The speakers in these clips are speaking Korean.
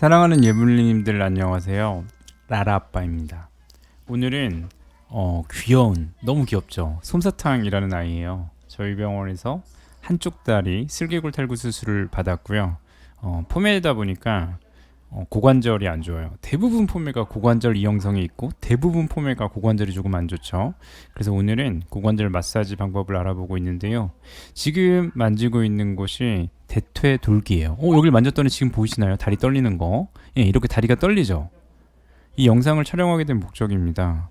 사랑하는 예불님들 안녕하세요. 라라 아빠입니다. 오늘은 어, 귀여운 너무 귀엽죠. 솜사탕이라는 아이예요. 저희 병원에서 한쪽 다리 슬개골 탈구 수술을 받았고요. 어, 포매다 보니까 어, 고관절이 안 좋아요. 대부분 포매가 고관절 이형성이 있고 대부분 포매가 고관절이 조금 안 좋죠. 그래서 오늘은 고관절 마사지 방법을 알아보고 있는데요. 지금 만지고 있는 곳이 대퇴 돌기예요. 어, 여기를 만졌더니 지금 보이시나요? 다리 떨리는 거. 예, 이렇게 다리가 떨리죠. 이 영상을 촬영하게 된 목적입니다.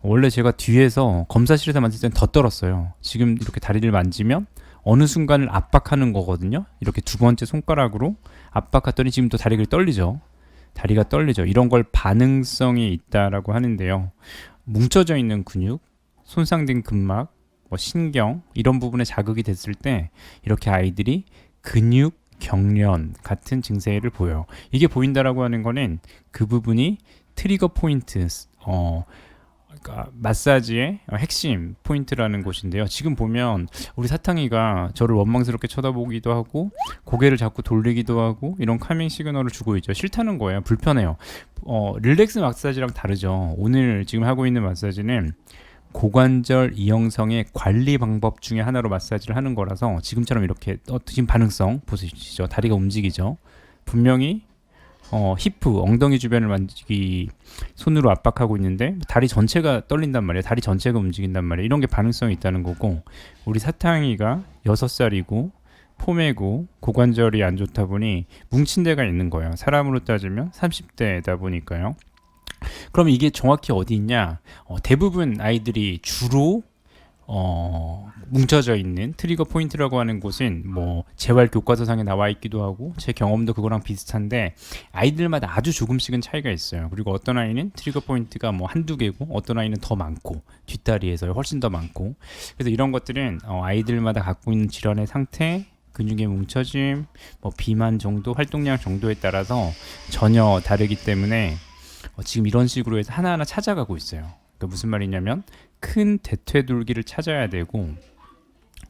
원래 제가 뒤에서 검사실에서 만질 때는 더 떨었어요. 지금 이렇게 다리를 만지면 어느 순간을 압박하는 거거든요. 이렇게 두 번째 손가락으로 압박했더니 지금 또 다리가 떨리죠. 다리가 떨리죠. 이런 걸 반응성이 있다라고 하는데요. 뭉쳐져 있는 근육, 손상된 근막, 뭐 신경 이런 부분에 자극이 됐을 때 이렇게 아이들이 근육 경련 같은 증세를 보여요. 이게 보인다라고 하는 거는 그 부분이 트리거 포인트 어 그러니까 마사지의 핵심 포인트라는 곳인데요. 지금 보면 우리 사탕이가 저를 원망스럽게 쳐다보기도 하고 고개를 자꾸 돌리기도 하고 이런 카밍 시그널을 주고 있죠. 싫다는 거예요. 불편해요. 어, 릴렉스 마사지랑 다르죠. 오늘 지금 하고 있는 마사지는 고관절 이형성의 관리 방법 중에 하나로 마사지를 하는 거라서 지금처럼 이렇게 어, 지금 반응성 보시죠. 다리가 움직이죠. 분명히 어, 히프, 엉덩이 주변을 만지기 손으로 압박하고 있는데 다리 전체가 떨린단 말이에요. 다리 전체가 움직인단 말이에요. 이런 게 반응성이 있다는 거고 우리 사탕이가 6살이고 포매고 고관절이 안 좋다 보니 뭉친 데가 있는 거예요. 사람으로 따지면 30대다 보니까요. 그럼 이게 정확히 어디 있냐? 어, 대부분 아이들이 주로 어, 뭉쳐져 있는 트리거 포인트라고 하는 곳은 뭐 재활 교과서상에 나와 있기도 하고 제 경험도 그거랑 비슷한데 아이들마다 아주 조금씩은 차이가 있어요. 그리고 어떤 아이는 트리거 포인트가 뭐 한두 개고 어떤 아이는 더 많고 뒷다리에서 훨씬 더 많고 그래서 이런 것들은 어, 아이들마다 갖고 있는 질환의 상태 근육의 뭉쳐짐, 뭐 비만 정도, 활동량 정도에 따라서 전혀 다르기 때문에 어, 지금 이런 식으로 해서 하나하나 찾아가고 있어요. 그러니까 무슨 말이냐면 큰 대퇴돌기를 찾아야 되고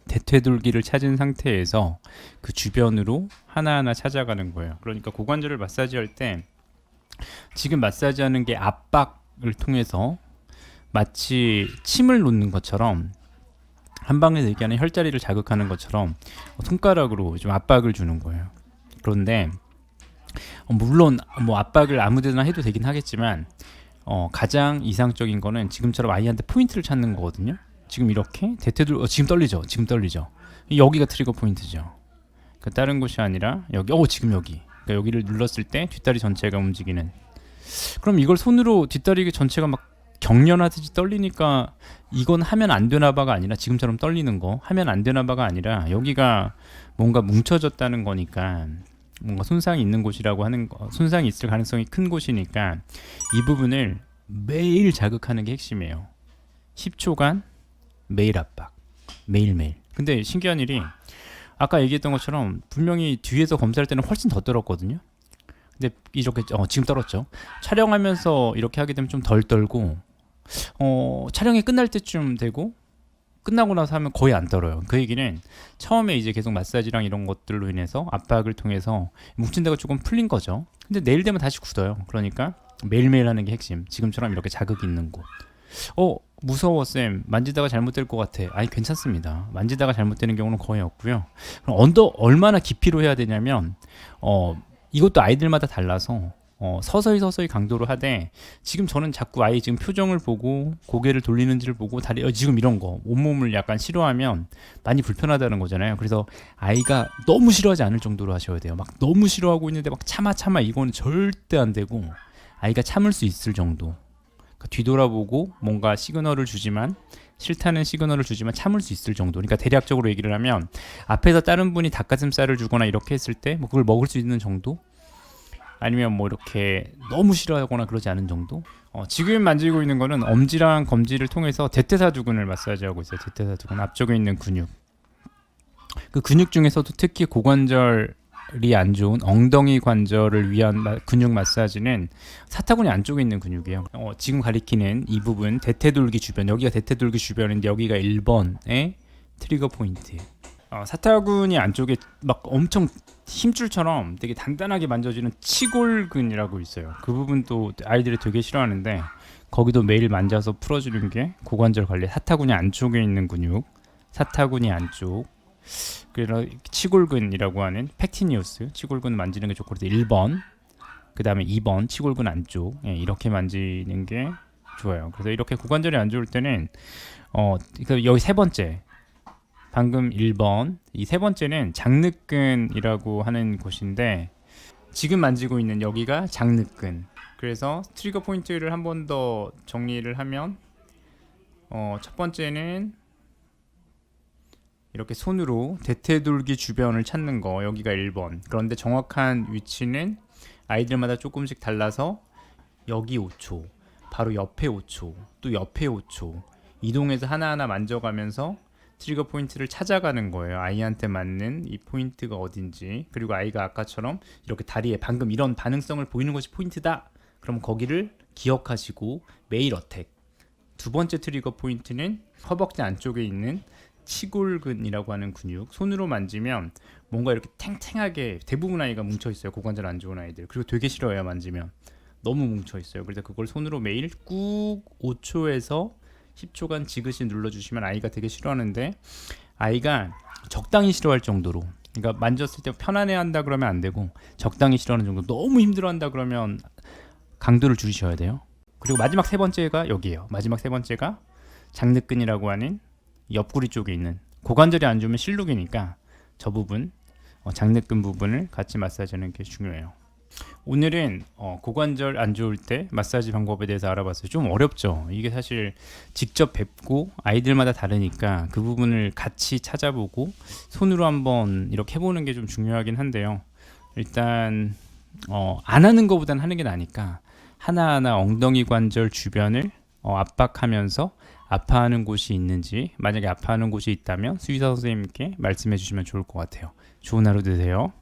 대퇴돌기를 찾은 상태에서 그 주변으로 하나하나 찾아가는 거예요. 그러니까 고관절을 마사지할 때 지금 마사지하는 게 압박을 통해서 마치 침을 놓는 것처럼 한 방에서 얘기하는 혈자리를 자극하는 것처럼 손가락으로 좀 압박을 주는 거예요. 그런데 어, 물론 뭐 압박을 아무데나 해도 되긴 하겠지만 어, 가장 이상적인 거는 지금처럼 아이한테 포인트를 찾는 거거든요. 지금 이렇게 대퇴들 어, 지금 떨리죠. 지금 떨리죠. 여기가 트리거 포인트죠. 그 다른 곳이 아니라 여기 어 지금 여기 그러니까 여기를 눌렀을 때 뒷다리 전체가 움직이는 그럼 이걸 손으로 뒷다리 전체가 막 경련하듯이 떨리니까 이건 하면 안 되나 봐가 아니라 지금처럼 떨리는 거 하면 안 되나 봐가 아니라 여기가 뭔가 뭉쳐졌다는 거니까 뭔가 손상이 있는 곳이라고 하는 거 손상이 있을 가능성이 큰 곳이니까 이 부분을 매일 자극하는 게 핵심이에요. 10초간 매일 압박 매일매일. 근데 신기한 일이 아까 얘기했던 것처럼 분명히 뒤에서 검사할 때는 훨씬 더 떨었거든요. 근데 이렇게 어, 지금 떨었죠. 촬영하면서 이렇게 하게 되면 좀 덜 떨고 어, 촬영이 끝날 때쯤 되고 끝나고 나서 하면 거의 안 떨어요. 그 얘기는 처음에 이제 계속 마사지랑 이런 것들로 인해서 압박을 통해서 뭉친 데가 조금 풀린 거죠. 근데 내일 되면 다시 굳어요. 그러니까 매일매일 하는 게 핵심. 지금처럼 이렇게 자극이 있는 곳. 어, 무서워 쌤. 만지다가 잘못될 것 같아. 아니 괜찮습니다. 만지다가 잘못되는 경우는 거의 없고요. 그럼 언더 얼마나 깊이로 해야 되냐면 어, 이것도 아이들마다 달라서 어, 서서히 서서히 강도로 하되 지금 저는 자꾸 아이 지금 표정을 보고 고개를 돌리는지를 보고 다리 어, 지금 이런 거 온몸을 약간 싫어하면 많이 불편하다는 거잖아요. 그래서 아이가 너무 싫어하지 않을 정도로 하셔야 돼요. 막 너무 싫어하고 있는데 막 참아 참아 이거는 절대 안 되고 아이가 참을 수 있을 정도. 그러니까 뒤돌아보고 뭔가 시그널을 주지만 싫다는 시그널을 주지만 참을 수 있을 정도. 그러니까 대략적으로 얘기를 하면 앞에서 다른 분이 닭가슴살을 주거나 이렇게 했을 때 뭐 그걸 먹을 수 있는 정도. 아니면 뭐 이렇게 너무 싫어하거나 그러지 않은 정도. 어, 지금 만지고 있는 거는 엄지랑 검지를 통해서 대퇴사두근을 마사지하고 있어요. 대퇴사두근 앞쪽에 있는 근육. 그 근육 중에서도 특히 고관절이 안 좋은 엉덩이 관절을 위한 마, 근육 마사지는 사타구니 안쪽에 있는 근육이에요. 어, 지금 가리키는 이 부분 대퇴돌기 주변 여기가 대퇴돌기 주변인데 여기가 1번의 트리거 포인트. 어, 사타구니 안쪽에 막 엄청 힘줄처럼 되게 단단하게 만져지는 치골근이라고 있어요. 그 부분도 아이들이 되게 싫어하는데 거기도 매일 만져서 풀어주는 게 고관절 관리. 사타구니 안쪽에 있는 근육, 사타구니 안쪽. 그래서 치골근이라고 하는 팩티니우스 치골근 만지는 게 좋고 1번 그 다음에 2번 치골근 안쪽 예, 이렇게 만지는 게 좋아요. 그래서 이렇게 고관절이 안 좋을 때는 어 그러니까 여기 세 번째 방금 1번. 이 세 번째는 장늑근이라고 하는 곳인데 지금 만지고 있는 여기가 장늑근 그래서 트리거 포인트를 한 번 더 정리를 하면 어, 첫 번째는 이렇게 손으로 대퇴돌기 주변을 찾는 거 여기가 1번. 그런데 정확한 위치는 아이들마다 조금씩 달라서 여기 5초 바로 옆에 5초 또 옆에 5초 이동해서 하나하나 만져가면서 트리거 포인트를 찾아가는 거예요. 아이한테 맞는 이 포인트가 어딘지. 그리고 아이가 아까처럼 이렇게 다리에 방금 이런 반응성을 보이는 것이 포인트다. 그럼 거기를 기억하시고 매일 어택. 두 번째 트리거 포인트는 허벅지 안쪽에 있는 치골근이라고 하는 근육. 손으로 만지면 뭔가 이렇게 탱탱하게 대부분 아이가 뭉쳐 있어요. 고관절 안 좋은 아이들. 그리고 되게 싫어요 만지면. 너무 뭉쳐 있어요. 그래서 그걸 손으로 매일 꾹 5초에서 10초간 지그시 눌러주시면 아이가 되게 싫어하는데 아이가 적당히 싫어할 정도로 그러니까 만졌을 때 편안해한다 그러면 안 되고 적당히 싫어하는 정도 너무 힘들어한다 그러면 강도를 줄이셔야 돼요 그리고 마지막 세 번째가 여기에요 마지막 세 번째가 장늑근이라고 하는 옆구리 쪽에 있는 고관절이 안 좋으면 실룩이니까 저 부분 어, 장늑근 부분을 같이 마사지하는 게 중요해요. 오늘은 어, 고관절 안 좋을 때 마사지 방법에 대해서 알아봤어요. 좀 어렵죠. 이게 사실 직접 뵙고 아이들마다 다르니까 그 부분을 같이 찾아보고 손으로 한번 이렇게 해보는 게 좀 중요하긴 한데요. 일단 어, 안 하는 것보다는 하는 게 나니까 하나하나 엉덩이 관절 주변을 어, 압박하면서 아파하는 곳이 있는지 만약에 아파하는 곳이 있다면 수의사 선생님께 말씀해 주시면 좋을 것 같아요. 좋은 하루 되세요.